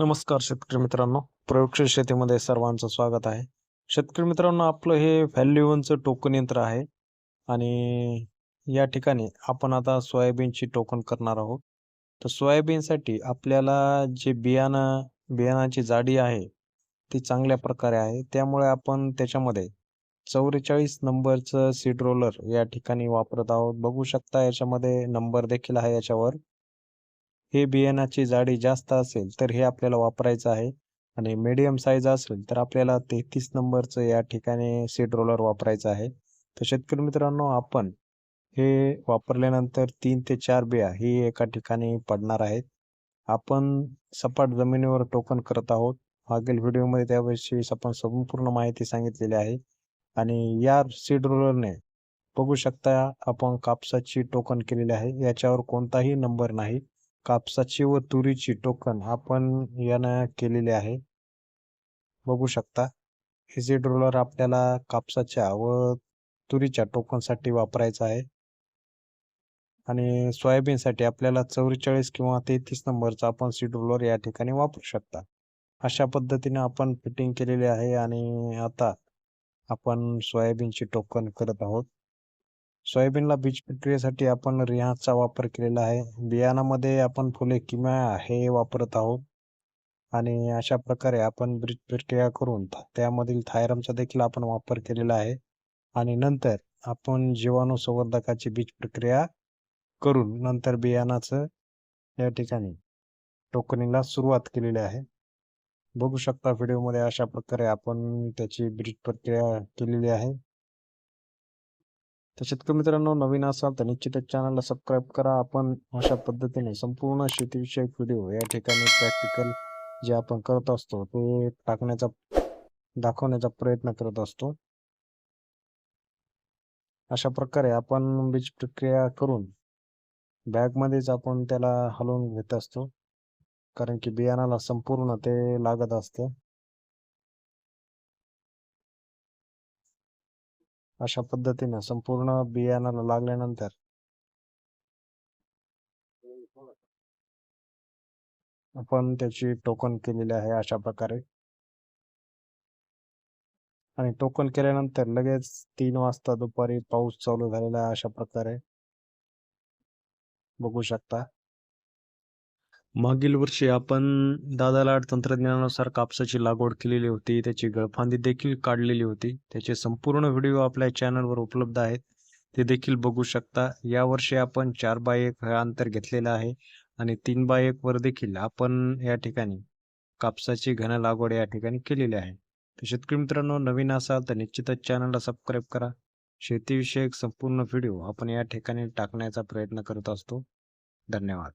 नमस्कार शेतकरी मित्रांनो. प्रयोगशील शेतीमध्ये सर्वांचं स्वागत आहे. शेतकरी मित्रांनो आपलं हे व्हॅल्युवनचं टोकन यंत्र आहे आणि या ठिकाणी आपण आता सोयाबीनची टोकन करणार आहोत. तर सोयाबीनसाठी आपल्याला जे बियाणं बियाणाची जाडी आहे ती चांगल्या प्रकारे आहे. त्यामुळे आपण त्याच्यामध्ये चौवेचाळीस नंबरचं सीड रोलर या ठिकाणी वापरत आहोत. बघू शकता याच्यामध्ये नंबर देखील आहे याच्यावर. हे बियाणाची जाडी जास्त असेल तर हे आपल्याला वापरायचं आहे. आणि मीडियम साईज असेल तर आपल्याला तेहतीस नंबरचं या ठिकाणी सीड रोलर वापरायचं आहे. तर शेतकरी मित्रांनो आपण हे वापरल्यानंतर तीन ते चार बिया ही एका ठिकाणी पडणार आहेत. आपण सपाट जमिनीवर टोकन करत आहोत. मागील व्हिडिओमध्ये त्याविषयी आपण संपूर्ण माहिती सांगितलेली आहे. आणि या सीड रोलरने बघू शकता आपण कापसाची टोकन केलेली आहे. याच्यावर कोणताही नंबर नाही. कापसाची व तुरीची टोकन आपण यानं केलेली आहे. बघू शकता. हे सीड रोलर आपल्याला कापसाच्या व तुरीच्या टोकनसाठी वापरायचा आहे. आणि सोयाबीनसाठी आपल्याला चौवेचाळीस किंवा तेहतीस नंबरचा आपण सीड रोलर या ठिकाणी वापरू शकता. अशा पद्धतीने आपण फिटिंग केलेली आहे आणि आता आपण सोयाबीनची टोकन करत आहोत. सोयाबीनला बीज प्रक्रियेसाठी आपण रिहाचा वापर केलेला आहे. बियाणामध्ये आपण फुले किमा हे वापरत आहोत. आणि अशा प्रकारे आपण बीज प्रक्रिया करून त्यामधील थायरमचा देखील आपण वापर केलेला आहे. आणि नंतर आपण जीवाणू संवर्धकाची बीज प्रक्रिया करून नंतर बियाणाचं या ठिकाणी टोकणीला सुरुवात केलेली आहे. बघू शकता व्हिडिओमध्ये अशा प्रकारे आपण त्याची बीज प्रक्रिया केलेली आहे. तर शेतकरी मित्रांनो नवीन असाल तर निश्चितच चॅनलला सबस्क्राईब करा. आपण अशा पद्धतीने संपूर्ण शेतीविषयक व्हिडिओ या ठिकाणी प्रॅक्टिकल जे आपण करत असतो ते टाकण्याचा दाखवण्याचा प्रयत्न करत असतो. अशा प्रकारे आपण बीज प्रक्रिया करून बॅगमध्येच आपण त्याला हलवून घेत असतो. कारण की बियाणाला संपूर्ण ते लागत असतं. अशा पद्धतीने संपूर्ण बियाणाला लागल्यानंतर आपण त्याची टोकन केलेली आहे अशा प्रकारे. आणि टोकन केल्यानंतर लगेच तीन वाजता दुपारी पाऊस चालू झालेला आहे अशा प्रकारे. बघू शकता. मागील वर्षी आपण दादा लाड तंत्रज्ञानानुसार कापसाची लागवड केलेली होती त्याची गळफांदी देखील काढलेली होती. त्याचे संपूर्ण व्हिडिओ आपल्या चॅनलवर उपलब्ध आहेत. ते देखील बघू शकता. यावर्षी आपण चार बाय एक हे अंतर घेतलेलं आहे आणि तीन बाय एक वर देखील आपण या ठिकाणी कापसाची घन लागवड या ठिकाणी केलेली आहे. तर शेतकरी मित्रांनो नवीन असाल तर निश्चितच चॅनलला सबस्क्राईब करा. शेतीविषयक संपूर्ण व्हिडिओ आपण या ठिकाणी टाकण्याचा प्रयत्न करत असतो. धन्यवाद.